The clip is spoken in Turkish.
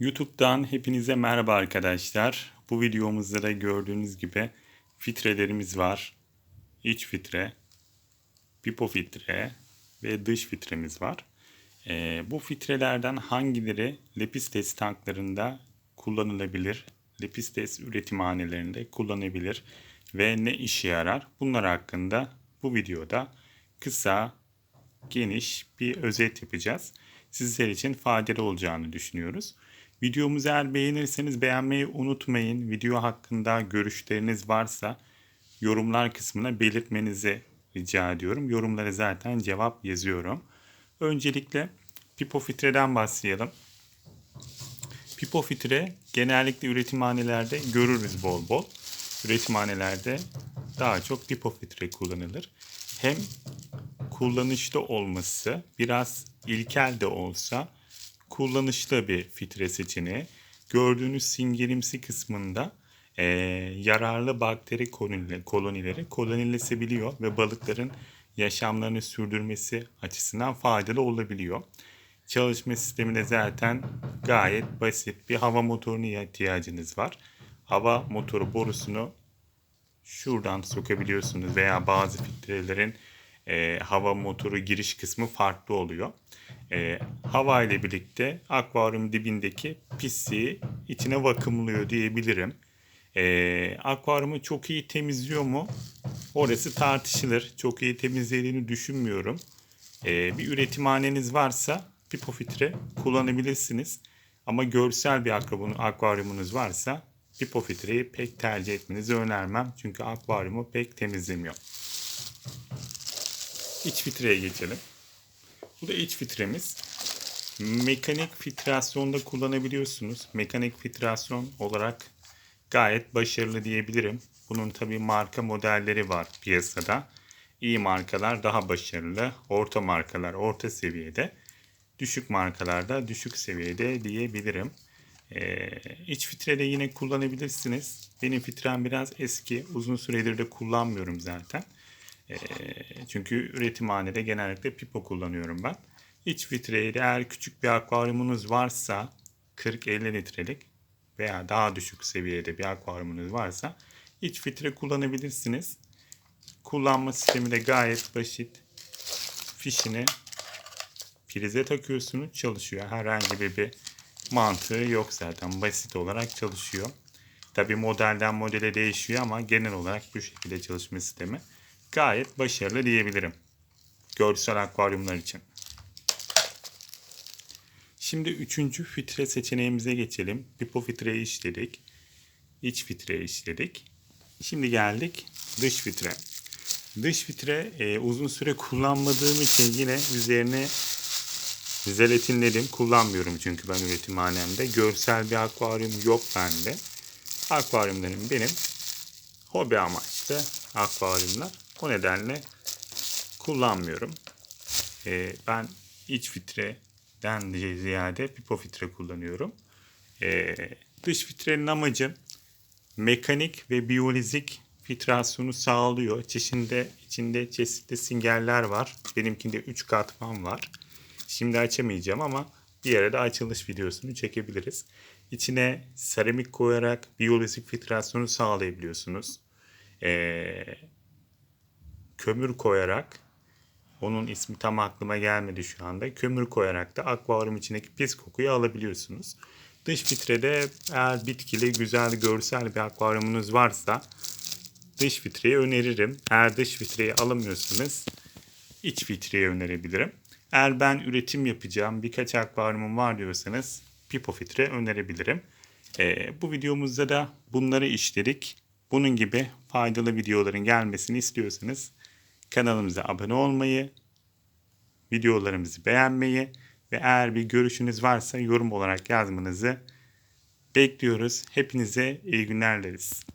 YouTube'dan hepinize merhaba arkadaşlar. Bu videomuzda da gördüğünüz gibi filtrelerimiz var. İç filtre, pipo filtre ve dış filtremiz var. Ee, bu filtrelerden hangileri Lepistes tanklarında kullanılabilir? Lepistes üretimhanelerinde kullanılabilir ve ne işe yarar? Bunlar hakkında bu videoda kısa, geniş bir özet yapacağız. Sizler için faydalı olacağını düşünüyoruz. Videomuzu eğer beğenirseniz beğenmeyi unutmayın. Video hakkında görüşleriniz varsa yorumlar kısmına belirtmenizi rica ediyorum. Yorumlara zaten cevap yazıyorum. Öncelikle pipo filtreden başlayalım. Pipo filtre genellikle üretimhanelerde görürüz bol bol. Üretimhanelerde daha çok pipo filtre kullanılır. Hem kullanışlı olması biraz ilkel de olsa kullanışlı bir filtre seçeneği. Gördüğünüz singerimsi kısmında e, yararlı bakteri kolonileri, kolonileri kolonilesebiliyor ve balıkların yaşamlarını sürdürmesi açısından faydalı olabiliyor. Çalışma sisteminde zaten gayet basit bir hava motoruna ihtiyacınız var. Hava motoru borusunu şuradan sokabiliyorsunuz veya bazı filtrelerin e, hava motoru giriş kısmı farklı oluyor. E, hava ile birlikte akvaryum dibindeki pisliği içine vakumluyor diyebilirim. E, akvaryumu çok iyi temizliyor mu? Orası tartışılır. Çok iyi temizlediğini düşünmüyorum. E, bir üretimhaneniz varsa pipo filtre kullanabilirsiniz. Ama görsel bir akvaryumunuz varsa pipo filtreyi pek tercih etmenizi önermem. Çünkü akvaryumu pek temizlemiyor. İç filtreye geçelim. Bu da iç filtremiz. Mekanik filtrasyonda kullanabiliyorsunuz. Mekanik filtrasyon olarak gayet başarılı diyebilirim. Bunun tabi marka modelleri var piyasada. İyi markalar daha başarılı. Orta markalar orta seviyede. Düşük markalarda düşük seviyede diyebilirim. Ee, iç filtre yine kullanabilirsiniz. Benim filtrem biraz eski. Uzun süredir de kullanmıyorum zaten. Ee, çünkü üretimhanede genellikle pipo kullanıyorum ben. İç filtreyi eğer küçük bir akvaryumunuz varsa 40-50 litrelik veya daha düşük seviyede bir akvaryumunuz varsa iç filtre kullanabilirsiniz. Kullanma sistemi de gayet basit. Fişini prize takıyorsunuz çalışıyor. Herhangi bir mantığı yok zaten. Basit olarak çalışıyor. Tabi modelden modele değişiyor ama genel olarak bu şekilde çalışma sistemi gayet başarılı diyebilirim. Görsel akvaryumlar için. Şimdi üçüncü filtre seçeneğimize geçelim. Pipo filtreyi işledik. İç filtreyi işledik. Şimdi geldik dış filtre. Dış filtre e, uzun süre kullanmadığım için yine üzerine jelatinledim. Kullanmıyorum çünkü ben üretimhanemde. Görsel bir akvaryum yok bende. Akvaryumlarım benim hobi amaçlı akvaryumlar. O nedenle kullanmıyorum. E, ben iç filtreden ziyade pipo filtre kullanıyorum. E, dış filtrenin amacı mekanik ve biyolizik filtrasyonu sağlıyor. Çeşinde, içinde çeşitli singerler var. Benimkinde 3 katman var. Şimdi açamayacağım ama bir yere de açılış videosunu çekebiliriz. İçine seramik koyarak biyolizik filtrasyonu sağlayabiliyorsunuz. Ee, kömür koyarak onun ismi tam aklıma gelmedi şu anda. Kömür koyarak da akvaryum içindeki pis kokuyu alabiliyorsunuz. Dış filtrede eğer bitkili, güzel, görsel bir akvaryumunuz varsa dış filtreyi öneririm. Eğer dış filtreyi alamıyorsanız iç filtreyi önerebilirim. Eğer ben üretim yapacağım, birkaç akvaryumum var diyorsanız pipo filtre önerebilirim. Ee, bu videomuzda da bunları işledik. Bunun gibi faydalı videoların gelmesini istiyorsanız kanalımıza abone olmayı, videolarımızı beğenmeyi ve eğer bir görüşünüz varsa yorum olarak yazmanızı bekliyoruz. Hepinize iyi günler dileriz.